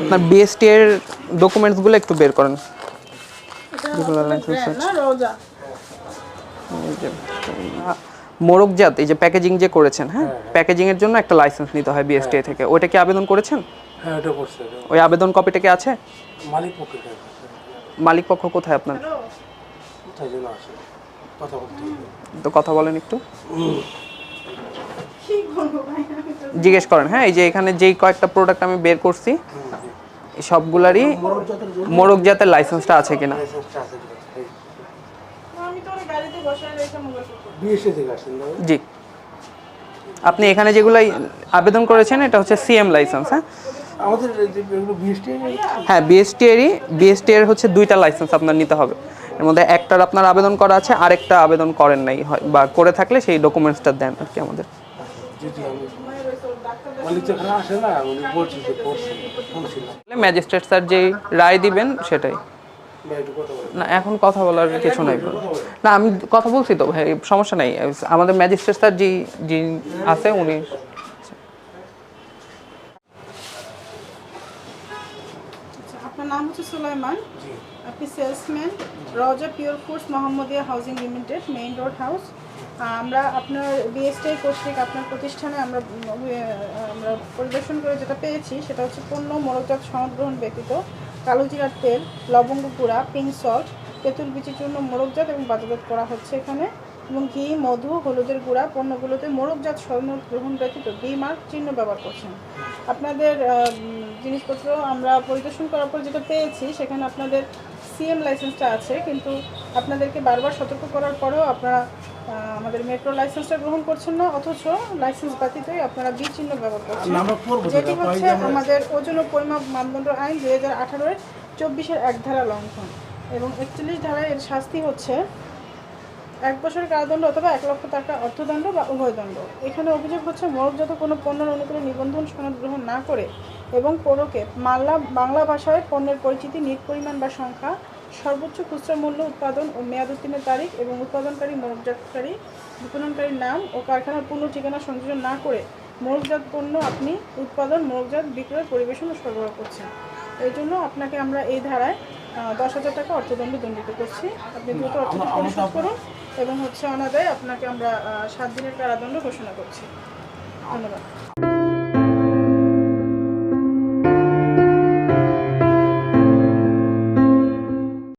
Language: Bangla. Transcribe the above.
আপনার বিএসটি এর ডকুমেন্টসগুলো একটু বের করেন। রোজা এই যে, মোরগজাত এই যে প্যাকেজিং যে করেছেন হ্যাঁ? প্যাকেজিং এর জন্য একটা লাইসেন্স নিতে হয় বিএসটি থেকে। ওইটা কি আবেদন করেছেন? হ্যাঁ ওই আবেদন কপিটা কি আছে? মালিক পক্ষে কাজ মালিক পক্ষ কোথায় আপনার? কোথায় যেন আছে। কথা বলতে তো কথা বলেন একটু। জিজ্ঞেস করেন হ্যাঁ? এই যে এখানে যেই কয়েকটা প্রোডাক্ট আমি বের করছি সবগুলারই মোরগ জাতের লাইসেন্সটা আছে কিনা? জি। আপনি এখানে যেগুলো আবেদন করেছেন এটা হচ্ছে সিএম লাইসেন্স হ্যাঁ? আমাদের এই যে এগুলো বিএসটি হ্যাঁ বিএসটি এরই বিএসটি এর হচ্ছে দুইটা লাইসেন্স আপনার নিতে হবে। এর মধ্যে একটার আপনার আবেদন করা আছে আরেকটা আবেদন করেন নাই হয় বা করে থাকলে সেই ডকুমেন্টসটা দেন আর কি আমাদের। ম্যাজিস্ট্রেট স্যার যেই রায় দিবেন সেটাই। না, এখন কথা বলার কিছু নাই। না, আমি কথা বলছি তো, ভাই, সমস্যা নাই। আমাদের ম্যাজিস্ট্রেট স্যার যে যে আছে, উনি নাম হচ্ছে সুলাইমান। আপনি সেলসম্যান রজা pure foods Mohammadia housing limited main road house আমরা আপনার বিএসটিআই কর্তৃক আপনার প্রতিষ্ঠানে আমরা আমরা পরিদর্শন করে যেটা পেয়েছি সেটা হচ্ছে পণ্য মোরকজাত সনদ গ্রহণ ব্যতীত কালো জিরার তেল লবঙ্গ গুঁড়া পিঙ্ক সল্ট তেঁতুল বিচি চূর্ণ মোরকজাত এবং বাজারজাত করা হচ্ছে এখানে। এবং ঘি মধু হলুদের গুঁড়া পণ্যগুলোতে মোরগজাত সনদ গ্রহণ ব্যতীত বি মার্ক চিহ্ন ব্যবহার করছেন। আপনাদের জিনিসপত্র আমরা পরিদর্শন করার পর যেটা পেয়েছি সেখানে আপনাদের সিএম লাইসেন্সটা আছে কিন্তু আপনাদেরকে বারবার সতর্ক করার পরেও আপনারা আমাদের মেট্রো লাইসেন্সটা গ্রহণ করছেন না অথচ লাইসেন্স ব্যতীতই আপনারা বি চিহ্ন ব্যবহার করছেন। যেটি হচ্ছে আমাদের ওজন ও পরিমাপ মানদণ্ড আইন দুই হাজার আঠারোর চব্বিশের এক ধারা লঙ্ঘন। এবং একচল্লিশ ধারায় এর শাস্তি হচ্ছে এক বছরের কারাদণ্ড অথবা এক লক্ষ টাকা অর্থদণ্ড বা উভয় দণ্ড এখানে অভিযোগ হচ্ছে মোরকজাত কোনো পণ্যের অনুকূলে নিবন্ধন সনদ গ্রহণ না করে এবং পৌরকে মাল্লা বাংলা ভাষায় পণ্যের পরিচিতি, নিট পরিমাণ বা সংখ্যা, সর্বোচ্চ খুচরা মূল্য উৎপাদন ও মেয়াদ উত্তীর্ণের তারিখ এবং উৎপাদনকারী, মোরকজাতকারী, বিপণনকারীর নাম ও কারখানার পূর্ণ ঠিকানা সংযোজন না করে মোরকজাত পণ্য আপনি উৎপাদন, মোরকজাত বিক্রয়, পরিবেশন ও সরবরাহ করছেন। এই জন্য আপনাকে আমরা এই ধারায় দশ হাজার টাকা অর্থদণ্ড দণ্ডিত করছি। আপনি দ্রুত অর্থদণ্ড পরিশোধ করুন এবং হচ্ছে অনাদায় আপনাকে আমরা সাত দিনের কারাদণ্ড ঘোষণা করছি। ধন্যবাদ।